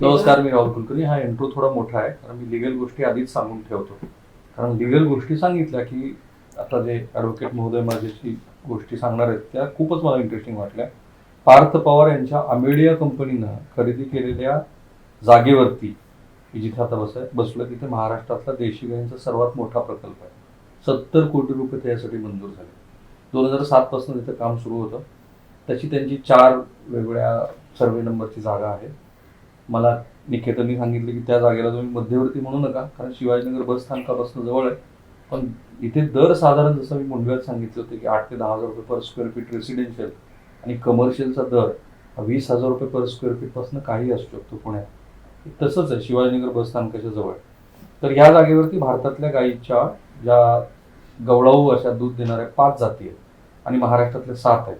नमस्कार मी राहुल कुलकर्णी. हा इंट्रो थोडा मोठा आहे. कारण मी लिगल गोष्टी आधीच सांगून ठेवतो. कारण लिगल गोष्टी सांगितल्या की आता जे ॲडव्होकेट महोदय माझ्याशी गोष्टी सांगणार आहेत त्या खूपच मला इंटरेस्टिंग वाटल्या. पार्थ पवार यांच्या अमेडिया कंपनीनं खरेदी केलेल्या जागेवरती की जिथे आता बस बसलं तिथे महाराष्ट्रातला देशी गायींचा सर्वात मोठा प्रकल्प आहे. सत्तर कोटी रुपये त्यासाठी मंजूर झाले. दोन हजार सातपासून तिथं काम सुरू होतं. त्याची त्यांची चार वेगवेगळ्या सर्वे नंबरची जागा आहे मला निकेतननी सांगितलं की त्या जागेला तुम्ही मध्यवर्ती म्हणू नका कारण शिवाजीनगर बस स्थानकापासून जवळ आहे. पण इथे दर साधारण जसं मी मुंडव्यात सांगितलं होतं की आठ ते दहा हजार रुपये पर स्क्वेअर फीट रेसिडेन्शियल आणि कमर्शियलचा दर हा वीस हजार रुपये पर स्क्वेअर फीटपासून काही असू शकतो पुण्यात. तसंच आहे शिवाजीनगर बस स्थानकाच्या जवळ तर ह्या जागेवरती भारतातल्या गायीच्या ज्या गवळाऊ अशा दूध देणाऱ्या पाच जाती आहेत आणि महाराष्ट्रातल्या सात आहेत.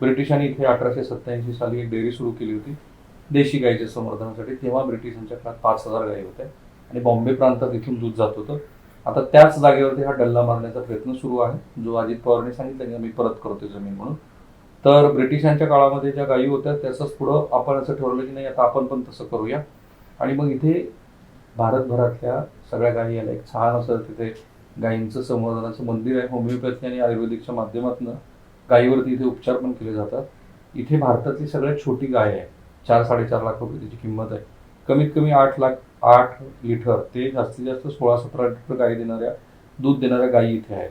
ब्रिटिशांनी इथे अठराशे सत्याऐंशी साली एक डेअरी सुरू केली होती. देशी गाईच्या संवर्धनासाठी तेव्हा ब्रिटिशांच्या काळात पाच हजार गायी होत्या. आणि बॉम्बे प्रांतात इथून दूध जात होतं. आता त्याच जागेवरती हा डल्ला मारण्याचा प्रयत्न सुरू आहे. जो अजित पवारने सांगितलं की मी परत करतोय जमीन म्हणून. तर ब्रिटिशांच्या काळामध्ये ज्या गायी होत्या त्याचंच पुढं आपण असं ठरवलं की नाही आता आपण पण तसं करूया. आणि मग इथे भारतभरातल्या सगळ्या गायी आल्या एक छान असं तिथे गायींचं संवर्धनाचं मंदिर आहे. होमिओपॅथी आणि आयुर्वेदिकच्या माध्यमातून गायीवरती इथे उपचार पण केले जातात. इथे भारतातली सगळ्यात छोटी गाय आहे. चार साडेचार लाख रुपये त्याची किंमत आहे. कमीत कमी आठ लाख आठ लिटर ते जास्तीत जास्त सोळा सतरा लिटर गाई देणाऱ्या दूध देणाऱ्या गायी इथे आहेत.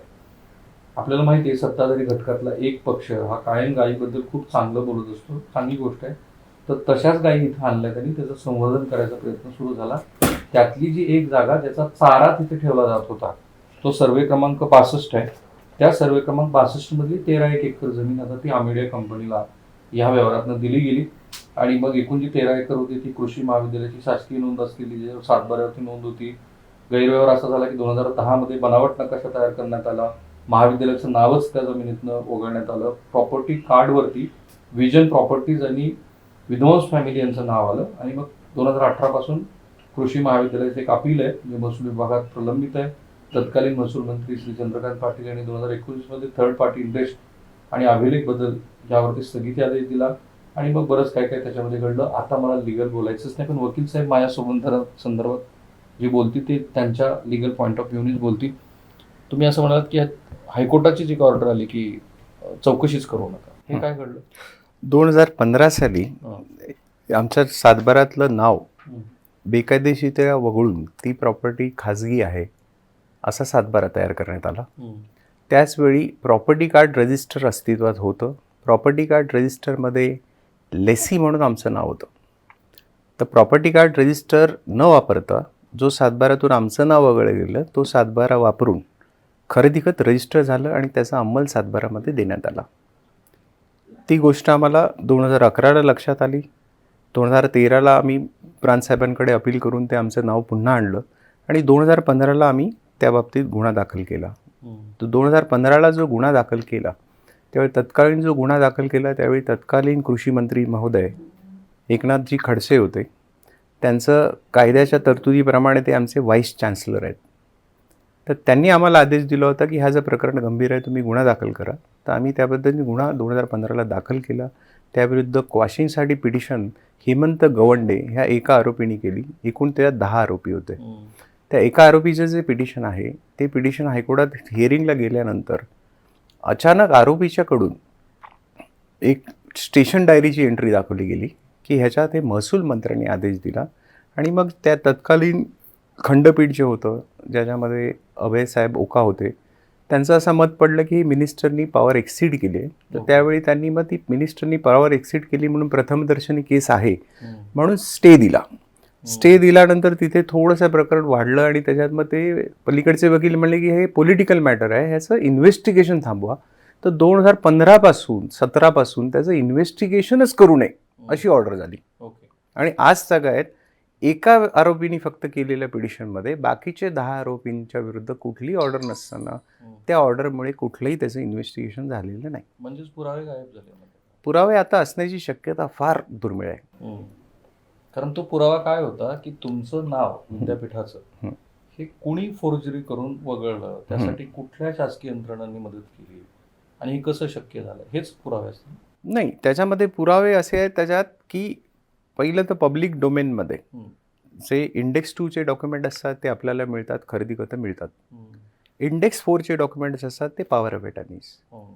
आपल्याला माहिती आहे सत्ताधारी घटकातला एक पक्ष हा कायम गायीबद्दल खूप चांगलं बोलत असतो. चांगली गोष्ट आहे. तर तशाच गायी इथं आणल्या त्यांनी त्याचं संवर्धन करायचा प्रयत्न सुरू झाला. त्यातली जी एक जागा ज्याचा चारा तिथे ठेवला जात होता तो सर्वे क्रमांक पासष्ट आहे. त्या सर्वे क्रमांक बासष्टमधली तेरा एक एकर जमीन आता ती आमेडिया कंपनीला या व्यवहारातनं दिली गेली. आणि मग एकूण जी तेरा एकर होती ती कृषी महाविद्यालयाची शासकीय नोंद असलेली जी सातबाऱ्यावरती नोंद होती गैरव्यवहार असा झाला की दोन हजार दहामध्ये बनावट नकाशा तयार करण्यात आला. महाविद्यालयाचं नावच त्या जमिनीतनं वगळण्यात आलं. प्रॉपर्टी कार्डवरती विजन प्रॉपर्टीज आणि विध्वंस फॅमिली यांचं नाव आलं. आणि मग दोन हजार अठरापासून कृषी महाविद्यालयाचं एक अपील आहे जे महसूल विभागात प्रलंबित आहे. तत्कालीन महसूल मंत्री श्री चंद्रकांत पाटील यांनी दोन हजार एकोणीसमध्ये थर्ड पार्टी इंटरेस्ट आणि अभिलेख बदल यावरती स्थगिती आदेश दिला. आणि मग बरंच काय काय त्याच्यामध्ये घडलं. आता मला लिगल बोलायचंच नाही पण वकील साहेब माझ्यासोबत संदर्भात जे बोलतील ते त्यांच्या लिगल पॉईंट ऑफ व्ह्यूनेच बोलतील. तुम्ही असं म्हणालात की हायकोर्टाची जी ऑर्डर आली की चौकशीच करू नका. हे काय घडलं? दोन हजार पंधरा साली. आमच्या सातबारातलं नाव. बेकायदेशीरित्या वगळून ती प्रॉपर्टी खाजगी आहे असा सातबारा तयार करण्यात आला. त्याचवेळी प्रॉपर्टी कार्ड रजिस्टर अस्तित्वात होतं. प्रॉपर्टी कार्ड रजिस्टरमध्ये लेसी म्हणून आमचं नाव होतं. तर प्रॉपर्टी कार्ड रजिस्टर न वापरता जो सातबारातून आमचं नाव वगळलं गेलं तो सातबारा वापरून खरेदी खत रजिस्टर झालं आणि त्याचा अंमल सातबारामध्ये देण्यात आला. ती गोष्ट आम्हाला दोन हजार अकराला लक्षात आली. दोन हजार तेराला आम्ही प्रांतसाहेबांकडे अपील करून ते आमचं नाव पुन्हा आणलं आणि दोन हजार पंधराला आम्ही त्या बाबतीत गुन्हा दाखल केला. तर दोन हजार पंधराला जो गुन्हा दाखल केला त्यावेळी तत्कालीन जो गुन्हा दाखल केला त्यावेळी तत्कालीन कृषी मंत्री महोदय एकनाथजी खडसे होते. त्यांचं कायद्याच्या तरतुदीप्रमाणे ते आमचे व्हाईस चान्सलर आहेत. तर त्यांनी आम्हाला आदेश दिला होता की हा जर प्रकरण गंभीर आहे तुम्ही गुन्हा दाखल करा. तर आम्ही त्याबद्दल गुन्हा दोन हजार पंधराला दाखल केला. त्याविरुद्ध क्वाशिंगसाठी पिटिशन हेमंत गवंडे ह्या एका आरोपीने केली. एकूण त्यात दहा आरोपी होते. त्या एका आरोपीचं जे पिटिशन आहे ते पिटिशन हायकोर्टात हिअरिंगला गेल्यानंतर अचानक आरोपीच्याकडून एक स्टेशन डायरीची एंट्री दाखवली गेली की ह्याच्यात हे महसूल मंत्र्यांनी आदेश दिला आणि मग त्या तत्कालीन खंडपीठ जे होतं ज्याच्यामध्ये अभयसाहेब ओका होते त्यांचं असं मत पडलं की मिनिस्टरनी पॉवर एक्सीड केली आहे. तर ओके. त्यावेळी त्यांनी मग ती मिनिस्टरनी पॉवर एक्सीड केली म्हणून प्रथमदर्शनी केस आहे म्हणून स्टे दिला स्टे दिल्यानंतर तिथे थोडंसं प्रकरण वाढलं आणि त्याच्यात मग ते पलीकडचे वकील म्हणले की हे पॉलिटिकल मॅटर आहे ह्याचं इन्व्हेस्टिगेशन थांबवा. तर दोन हजार पंधरापासून सतरापासून त्याचं इन्व्हेस्टिगेशनच करू नये अशी ऑर्डर झाली. ओके. आणि आज सगळ्यात एका आरोपीने फक्त केलेल्या पिटिशनमध्ये बाकीचे दहा आरोपींच्या विरुद्ध कुठलीही ऑर्डर नसताना त्या ऑर्डरमुळे कुठलंही त्याचं इन्व्हेस्टिगेशन झालेलं नाही. म्हणजेच पुरावे गायब झाले. पुरावे आता असण्याची शक्यता फार दुर्मिळ आहे. कारण तो पुरावा काय होता की तुमचं नाव विद्यापीठाचं हं. कुणी फोर्जरी करून वगळलं त्यासाठी कुठल्या शासकीय यंत्रणांनी मदत केली आणि हे कसं शक्य झालं हेच पुरावे असतात नाही त्याच्यामध्ये पुरावे असे आहेत त्याच्यात की पहिलं तर पब्लिक डोमेनमध्ये. जे इंडेक्स टूचे डॉक्युमेंट असतात ते आपल्याला मिळतात खरेदी करता मिळतात. इंडेक्स फोरचे डॉक्युमेंट्स असतात ते पॉवर ऑफ अटर्नीज हम्म.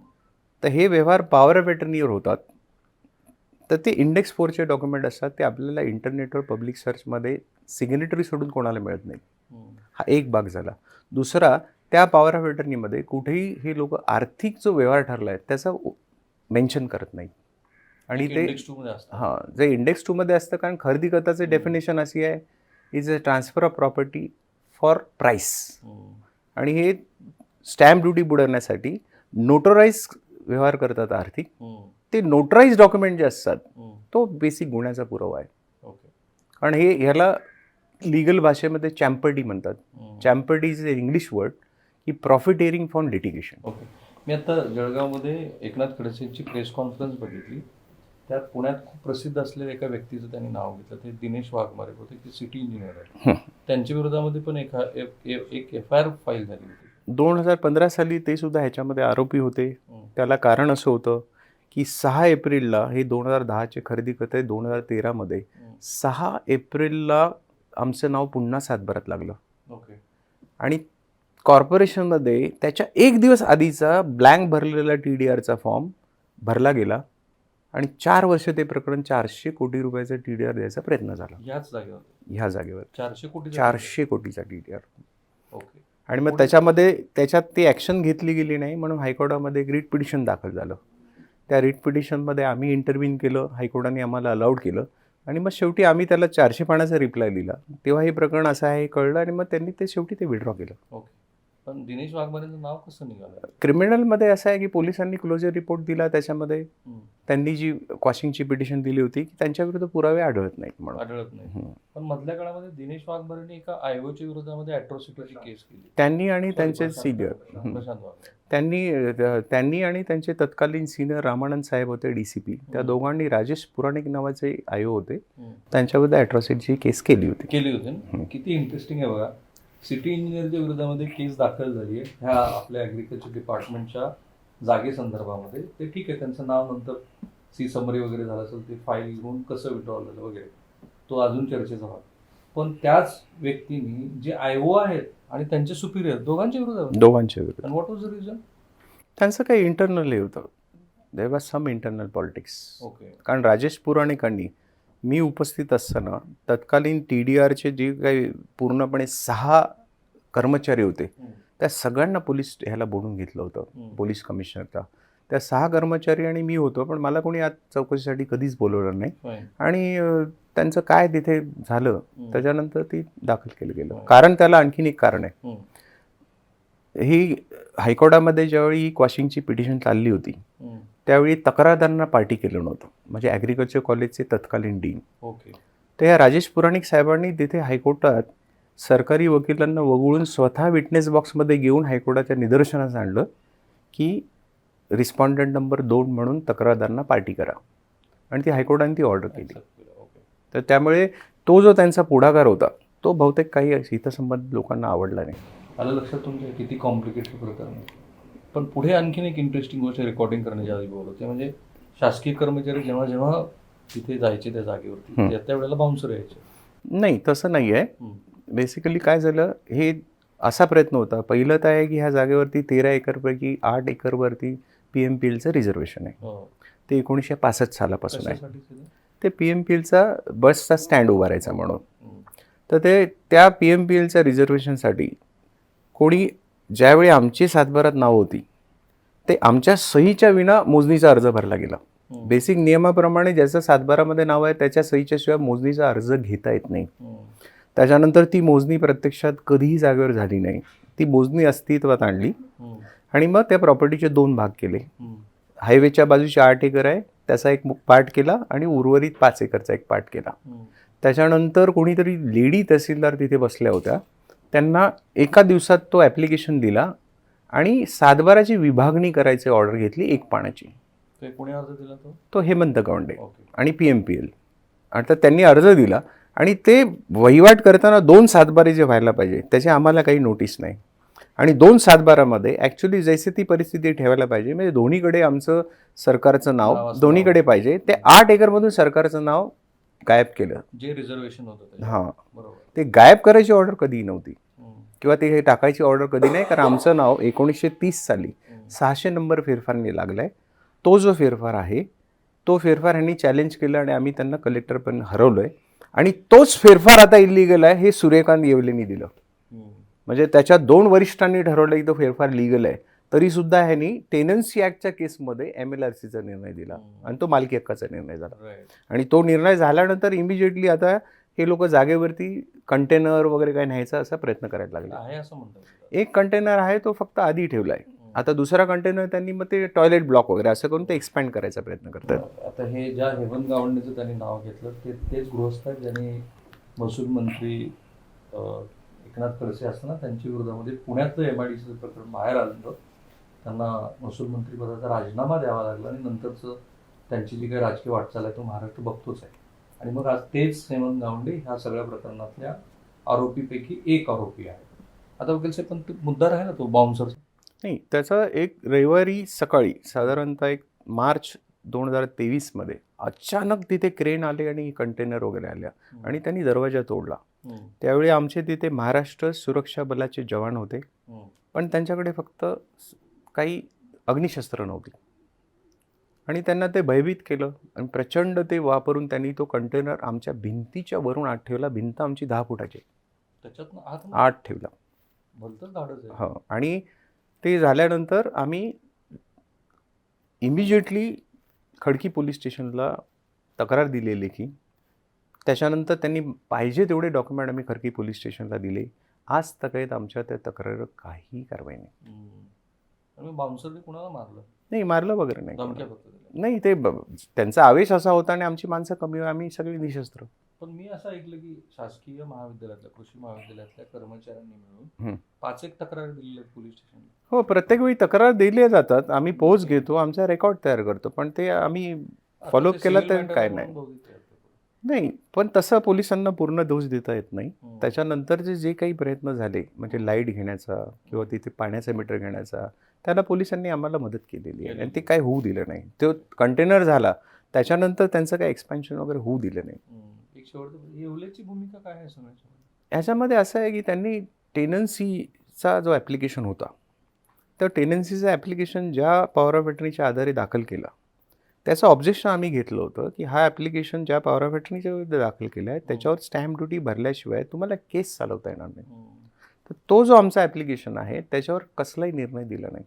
तर हे व्यवहार पॉवर ऑफ अटर्नीवर होतात तर ते इंडेक्स फोरचे डॉक्युमेंट असतात ते आपल्याला इंटरनेटवर पब्लिक सर्चमध्ये सिग्नेटरी सोडून कोणाला मिळत नाही. हा एक भाग झाला दुसरा त्या पॉवर ऑफ अटर्नीमध्ये कुठेही हे लोक आर्थिक जो व्यवहार ठरला आहे त्याचा मेन्शन करत नाही आणि ते. हां जे इंडेक्स टूमध्ये असतं कारण खरेदी खताचे डेफिनेशन अशी आहे is a transfer of property for price. आणि हे स्टॅम्प ड्युटी बुडवण्यासाठी नोटराईज व्यवहार करतात आर्थिक. ते नोटराईज डॉक्युमेंट जे असतात हम्म. तो बेसिक गुन्ह्याचा पुरावा आहे. ओके. कारण हे ह्याला लिगल भाषेमध्ये चॅम्पर्डी म्हणतात. चॅम्पर्डी इज इंग्लिश वर्ड की प्रॉफिटेरिंग फॉर लिटिगेशन ओके. मी आता जळगावमध्ये एकनाथ खडसेंची प्रेस कॉन्फरन्स बघितली. त्यात पुण्यात खूप प्रसिद्ध असलेल्या एका व्यक्तीचं त्यांनी नाव घेतलं. ते दिनेश वाघमारे होते ते सिटी इंजिनियर आहे त्यांच्या विरोधामध्ये पण एक एक एफ आय आर फाईल झाली होती. दोन हजार पंधरा साली ते सुद्धा ह्याच्यामध्ये आरोपी होते. हम्म. त्याला कारण असं होतं. की सहा एप्रिलला हे दोन हजार दहाचे खरेदी करत आहे दोन हजार तेरामध्ये. सहा एप्रिलला आमचं नाव पुन्हा सातबारात लागलं. ओके. आणि कॉर्पोरेशनमध्ये त्याच्या एक दिवस आधीचा ब्लँक भरलेला टी डी आरचा फॉर्म भरला गेला आणि चार वर्ष ते प्रकरण चारशे कोटी रुपयाचा टी डी आर द्यायचा प्रयत्न झाला. याच जागेवर? ह्या जागेवर. चारशे कोटी चारशे कोटीचा टी डी आर. ओके. आणि मग त्याच्यामध्ये त्याच्यात ती ॲक्शन घेतली गेली नाही म्हणून हायकोर्टामध्ये एक रिट पिटिशन दाखल झालं. त्या रिट पिटिशनमध्ये आम्ही इंटरव्ह्यून केलं हायकोर्टाने आम्हाला अलाउड केलं. आणि मग शेवटी आम्ही त्याला चारशे पानाचा रिप्लाय दिला. तेव्हा हे प्रकरण असं आहे हे कळलं आणि मग त्यांनी ते शेवटी ते विड्रॉ केलं. ओके पण दिनेश वाघमारेंचं नाव कसं निघालं? क्रिमिनलमध्ये असं आहे की पोलिसांनी क्लोजर रिपोर्ट दिला त्याच्यामध्ये. त्यांनी जी क्वॉशिंगची पिटिशन दिली होती की त्यांच्याविरुद्ध पुरावे आढळत नाहीत म्हणून. आढळत नाही. पण मधल्या काळामध्ये दिनेश वाघमारेने एका आयोच्या विरोधामध्ये अट्रॉसिटीची केस केली. त्यांनी आणि त्यांचे सिनियर त्यांनी त्यांनी आणि त्यांचे तत्कालीन सिनियर रामानंद साहेब होते डी सी पी त्या. दोघांनी राजेश पुराणिक नावाचे आयो होते. त्यांच्याबद्दल अॅट्रॉसिटीची केस केली होती. केली होती. किती इंटरेस्टिंग आहे बघा. सिटी इंजिनियरच्या विरोधामध्ये केस दाखल झाली आहे. ह्या आपल्या ॲग्रिकल्चर डिपार्टमेंटच्या जागेसंदर्भामध्ये ते ठीक आहे त्यांचं नाव नंतर सी समरी वगैरे झालं असेल ते फाईल घेऊन कसं विड्रॉल झालं वगैरे तो अजून चर्चेचा भाग. पण त्याच व्यक्तींनी जे आयओ आहेत आणि त्यांचे सुपिरियर दोघांच्या विरोधात दोघांच्या विरुद्ध आणि व्हॉट वॉज द रिझन त्यांचं काही इंटरनल हे होतं. They was some internal politics okay कारण राजेश पुराणिकांनी मी उपस्थित असताना तत्कालीन टी डी आरचे जे काही पूर्णपणे सहा कर्मचारी होते त्या सगळ्यांना पोलीस ह्याला बोलून घेतलं होतं पोलीस कमिशनरचा त्या सहा कर्मचारी आणि मी होतो पण मला कोणी आज चौकशीसाठी कधीच बोलवलं नाही आणि त्यांचं काय तिथे झालं. त्याच्यानंतर ती दाखल केलं गेलं. कारण त्याला आणखीन एक कारण आहे. ही हायकोर्टामध्ये ज्यावेळी ही क्वॉशिंगची पिटिशन चालली होती. त्यावेळी तक्रारदारांना पार्टी केलं नव्हतं. म्हणजे ॲग्रिकल्चर कॉलेजचे तत्कालीन डीन ओके तर या राजेश पुराणिक साहेबांनी तिथे हायकोर्टात सरकारी वकिलांना वगळून स्वतः विटनेस बॉक्समध्ये घेऊन हायकोर्टाच्या निदर्शनास आणलं की रिस्पॉन्डंट नंबर दोन म्हणून तक्रारदारांना पार्टी करा. आणि ती हायकोर्टाने ती ऑर्डर केली. तर त्यामुळे तो जो त्यांचा पुढाकार होता तो बहुतेक काही हितसंबंधित लोकांना आवडला नाही. आलं लक्षात तुमच्या किती कॉम्प्लिकेटेड प्रकरण पण पुढे आणखीन एक इंटरेस्टिंग गोष्ट रेकॉर्डिंग करण्याच्या आधी बोलत होते म्हणजे शासकीय कर्मचारी जेव्हा जेव्हा तिथे जायचे त्या जागेवरती. त्या त्यावेळेला बाउन्सर यायचे नाही तसं नाही आहे. बेसिकली काय झालं हे असा प्रयत्न होता पहिलं तर आहे की ह्या जागेवरती तेरा एकरपैकी आठ एकरवरती पी एम पी एलचं रिझर्वेशन आहे हो. ते एकोणीसशे पासष्ट सालापासून आहे? ते पी एम पी एलचा बसचा स्टँड उभारायचा म्हणून. तर ते त्या पी एम पी एलच्या रिझर्वेशनसाठी कोणी ज्यावेळी आमची सातबारात नाव होती ते आमच्या सहीच्या विना मोजणीचा अर्ज भरला गेला. बेसिक नियमाप्रमाणे ज्याचं सातबारामध्ये नाव आहे त्याच्या सहीच्या शिवाय मोजणीचा अर्ज घेता येत नाही. त्याच्यानंतर ती मोजणी प्रत्यक्षात कधीही जागेवर झाली नाही ती मोजणी अस्तित्वात आणली. आणि मग त्या प्रॉपर्टीचे दोन भाग केले. हायवेच्या बाजूचे आठ एकर आहे त्याचा एक पार्ट केला आणि उर्वरित पाच एकरचा एक पार्ट केला. त्याच्यानंतर कोणीतरी लेडी तहसीलदार तिथे बसल्या होत्या त्यांना एका दिवसात तो ॲप्लिकेशन दिला आणि सातबाराची विभागणी करायची ऑर्डर घेतली एक पाण्याची ते कोणी अर्ज दिला तो? तो हेमंत गावंडे आणि पी एम पी एल आता त्यांनी अर्ज दिला आणि ते वहिवाट करताना दोन सातबारे जे व्हायला पाहिजे त्याची आम्हाला काही नोटीस नाही. आणि दोन सातबारामध्ये ॲक्च्युली जैसे ती परिस्थिती ठेवायला पाहिजे म्हणजे दोन्हीकडे आमचं सरकारचं नाव. दोन्हीकडे पाहिजे. ते आठ एकरमधून सरकारचं नाव गायब केलं जे रिझर्वेशन होतं. हां बरोबर ते गायब करायची ऑर्डर कधी नव्हती. किंवा ते हे टाकायची ऑर्डर कधी नाही कारण आमचं नाव एकोणीसशे तीस साली. सहाशे नंबर फेरफारने लागला आहे तो जो फेरफार आहे तो फेरफार ह्यांनी चॅलेंज केला आणि आम्ही त्यांना कलेक्टर पण हरवलो आहे आणि तोच फेरफार आता इलिगल आहे हे सूर्यकांत येवलेंनी दिलं. म्हणजे त्याच्या दोन वरिष्ठांनी ठरवलं की तो फेरफार लिगल आहे तरी सुद्धा ह्यांनी टेनन्सी ॲक्टच्या केसमध्ये एम एल आर सीचा निर्णय दिला. आणि तो मालकी हक्काचा निर्णय झाला. आणि तो निर्णय झाल्यानंतर इमिजिएटली आता हे लोक जागेवरती कंटेनर वगैरे काय न्यायचा असा प्रयत्न करायला लागले आहे असं म्हणतात एक कंटेनर आहे तो फक्त आधी ठेवला आहे. आता दुसरा कंटेनर त्यांनी मग ते टॉयलेट ब्लॉक वगैरे असं करून ते एक्सपॅन्ड करायचा प्रयत्न करतात आता हे ज्या हेवन गावंडीचं त्यांनी नाव घेतलं ते तेच गृहस्थ आहेत ज्यांनी महसूल मंत्री एकनाथ खडसे असताना त्यांच्या विरोधामध्ये पुण्यातलं एम आय डी सीचं प्रकरण बाहेर आलं होतं. त्यांना महसूल मंत्रीपदाचा राजीनामा द्यावा लागला आणि नंतरचं त्यांची जी काही राजकीय वाटचाल आहे तो महाराष्ट्र बघतोच आहे. आणि मग आज तेच हेमंत गावंडे ह्या सगळ्या प्रकरणातल्या आरोपीपैकी एक आरोपी आहे. आता वकील साहेब पण मुद्दा राहिला तो बाउन्सर नाही त्याचा एक रविवारी सकाळी साधारणतः एक मार्च दोन हजार तेवीसमध्ये अचानक तिथे क्रेन आले आणि कंटेनर वगैरे आल्या आणि त्यांनी दरवाजा तोडला. त्यावेळी आमचे तिथे महाराष्ट्र सुरक्षा बलाचे जवान होते. पण त्यांच्याकडे फक्त काही अग्निशस्त्र नव्हती. आणि त्यांना ते भयभीत केलं आणि प्रचंड ते वापरून त्यांनी तो कंटेनर आमच्या भिंतीच्या वरून आत ठेवला. भिंत आमची दहा फुटाची. त्याच्यातनं आत ठेवला. हो. आणि ते झाल्यानंतर आम्ही इमिजिएटली खडकी पोलीस स्टेशनला तक्रार दिलेली की त्याच्यानंतर त्यांनी पाहिजे तेवढे डॉक्युमेंट आम्ही खडकी पोलीस स्टेशनला दिले. आज तक्रारीत आमच्या त्या तक्रारीवर काही कारवाई नाही. बाउन्सरने कुणाला मारलं नाही मारलं वगैरे नाही धमक्या फक्त दिल्या नाही ते ब- त्यांचा आवेश असा होता आणि आमची माणसं कमी आम्ही सगळी निशस्त्र पण मी असं ऐकलं की शासकीय महाविद्यालयातल्या कृषी महाविद्यालयातल्या कर्मचाऱ्यांनी मिळून. पाच एक तक्रार दिलेल्या आहेत पोलीस स्टेशनला हो प्रत्येक वेळी तक्रार दिल्या जातात आम्ही पोच घेतो आमचा रेकॉर्ड तयार करतो पण ते आम्ही आता Follow ते केलं civil तर matter काय म्हणून नाही. बहुतेक ते आहेत. नाही पण तसं पोलिसांना पूर्ण दोष देता येत नाही हम्म. त्याच्यानंतरचे जे काही प्रयत्न झाले म्हणजे लाइट घेण्याचा किंवा तिथे पाण्याचा मीटर घेण्याचा त्याला पोलिसांनी आम्हाला मदत केलेली आहे. आणि ते काय होऊ दिलं नाही. तो कंटेनर झाला. त्याच्यानंतर त्यांचं काही एक्सपेन्शन वगैरे होऊ दिलं नाही. येवल्याची भूमिका काय आहे ह्याच्यामध्ये असं आहे की त्यांनी टेनन्सीचा जो ॲप्लिकेशन होता तर टेनन्सीचं ॲप्लिकेशन ज्या पॉवर ऑफ अटर्नीच्या आधारे दाखल केला त्याचं ऑब्जेक्शन आम्ही घेतलं होतं की हा ॲप्लिकेशन ज्या पॉवर ऑफ अटर्नीच्या विरुद्ध दाखल केला आहे त्याच्यावर स्टॅम्प ड्युटी भरल्याशिवाय तुम्हाला केस चालवता येणार नाही. तर तो जो आमचा ॲप्लिकेशन आहे त्याच्यावर कसलाही निर्णय दिला नाही.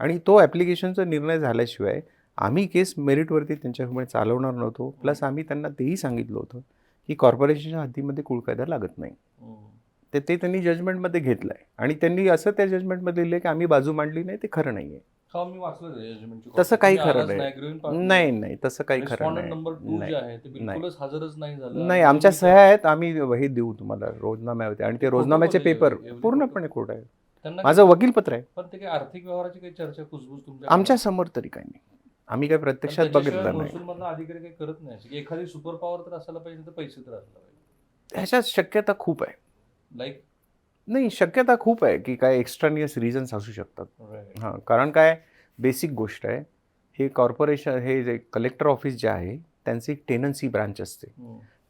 आणि तो ॲप्लिकेशनचा निर्णय झाल्याशिवाय आम्ही केस मेरिटवरती त्यांच्याकडे चालवणार नव्हतो. प्लस आम्ही त्यांना तेही सांगितलं होतं की कॉर्पोरेशनच्या हद्दीमध्ये कुळकायदा लागत नाही. तर ते त्यांनी जजमेंटमध्ये घेतलं आहे आणि त्यांनी असं त्या जजमेंटमध्ये लिहिलं की आम्ही बाजू मांडली नाही ते खरं नाही आहे हा मी वाचलं तसं काही खरं नाही. नाही नाही तसं काही खरं नाही. जे नाही. आहे ते बिलकुलच हजरच नाही झालं. नाही आणि आमच्या सह्या आहेत आम्ही हे देऊ तुम्हाला रोजनामे होते. आणि ते रोजनाम्याचे खोटं पेपर बोलले, एवढी पूर्णपणे खोटं आहे माझं वकीलपत्र आहे. पण ते काही आर्थिक व्यवहाराची काही चर्चा कुसबुस तुमच्या आमच्यासमोर तरी काही नाही. आम्ही काही प्रत्यक्षात बघितलं नाही. अधिकारी काही करत नाही. एखादी सुपर पॉवर तर असायला पाहिजे तर पैसे तर असायला पाहिजे. ह्याच्यात शक्यता खूप आहे. लाईक नाही शक्यता खूप आहे की काय एक्स्ट्रानियस रिझन्स असू शकतात. हां कारण काय बेसिक गोष्ट आहे हे कॉर्पोरेशन हे जे कलेक्टर ऑफिस जे आहे त्यांची एक टेनन्सी ब्रांच असते.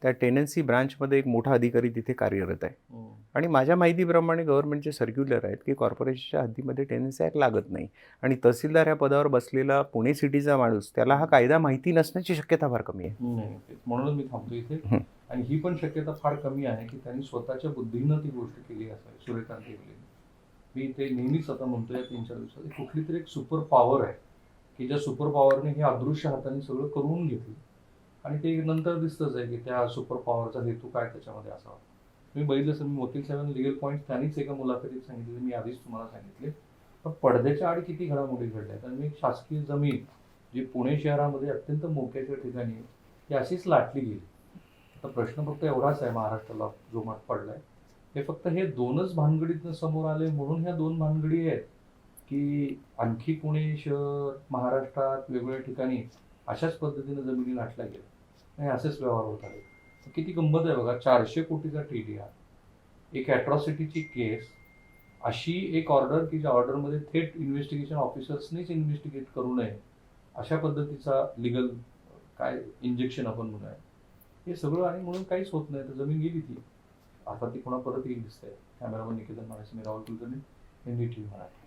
त्या टेनन्सी ब्रांचमध्ये एक मोठा अधिकारी तिथे कार्यरत आहे. आणि माझ्या माहितीप्रमाणे गव्हर्नमेंटचे सर्क्युलर आहेत की कॉर्पोरेशनच्या हद्दीमध्ये टेनन्सी ॲक्ट लागत नाही. आणि तहसीलदार या पदावर बसलेला पुणे सिटीचा माणूस त्याला हा कायदा माहिती नसण्याची शक्यता फार कमी आहे. म्हणूनच मी थांबतो इथे. हं. आणि ही पण शक्यता फार कमी आहे की त्यांनी स्वतःच्या बुद्धीनं ती गोष्ट केली असावी सूर्यकांत येवले मी ते नेहमीच आता म्हणतो या तीन चार दिवसात कुठली तरी एक सुपर पॉवर आहे की ज्या सुपर पॉवरने हे अदृश्य हाताने सगळं करून घेतलं. आणि ते नंतर दिसतंच आहे की त्या सुपर पॉवरचा हेतू काय त्याच्यामध्ये असावा. तुम्ही बघितलं असेल मी मोतील साहेबांना लिगल पॉईंट त्यांनीच एका मुलाखतीत सांगितले मी आधीच तुम्हाला सांगितले. पण पडद्याच्या आड किती घडामोडी घडल्या कारण मी एक शासकीय जमीन जी पुणे शहरामध्ये अत्यंत मोक्याच्या ठिकाणी आहे, ती अशीच लाटली गेली. तर प्रश्न फक्त एवढाच आहे महाराष्ट्राला जो मत पडलाय. हे फक्त हे दोनच भानगडीतनं समोर आले म्हणून ह्या दोन भानगडी आहेत की आणखी पुणे शहर महाराष्ट्रात वेगवेगळ्या ठिकाणी अशाच पद्धतीनं जमिनी लाटल्या गेल्या. आणि असेच व्यवहार होत आले. किती गंमत आहे बघा चारशे कोटीचा टी डी आर एक ॲट्रॉसिटीची केस अशी एक ऑर्डर की ज्या ऑर्डरमध्ये थेट इन्व्हेस्टिगेशन ऑफिसर्सनीच इन्व्हेस्टिगेट करू नये अशा पद्धतीचा लिगल काय इंजेक्शन आपण म्हणूया. हे सगळं आणि म्हणून काहीच होत नाही. तर जमीन गेली ती. आता ती पुन्हा परत येईल दिसतंय. कॅमेरामन निकेतन म्हणायचं मी Rahul Kulkarni N D T V म्हणाले.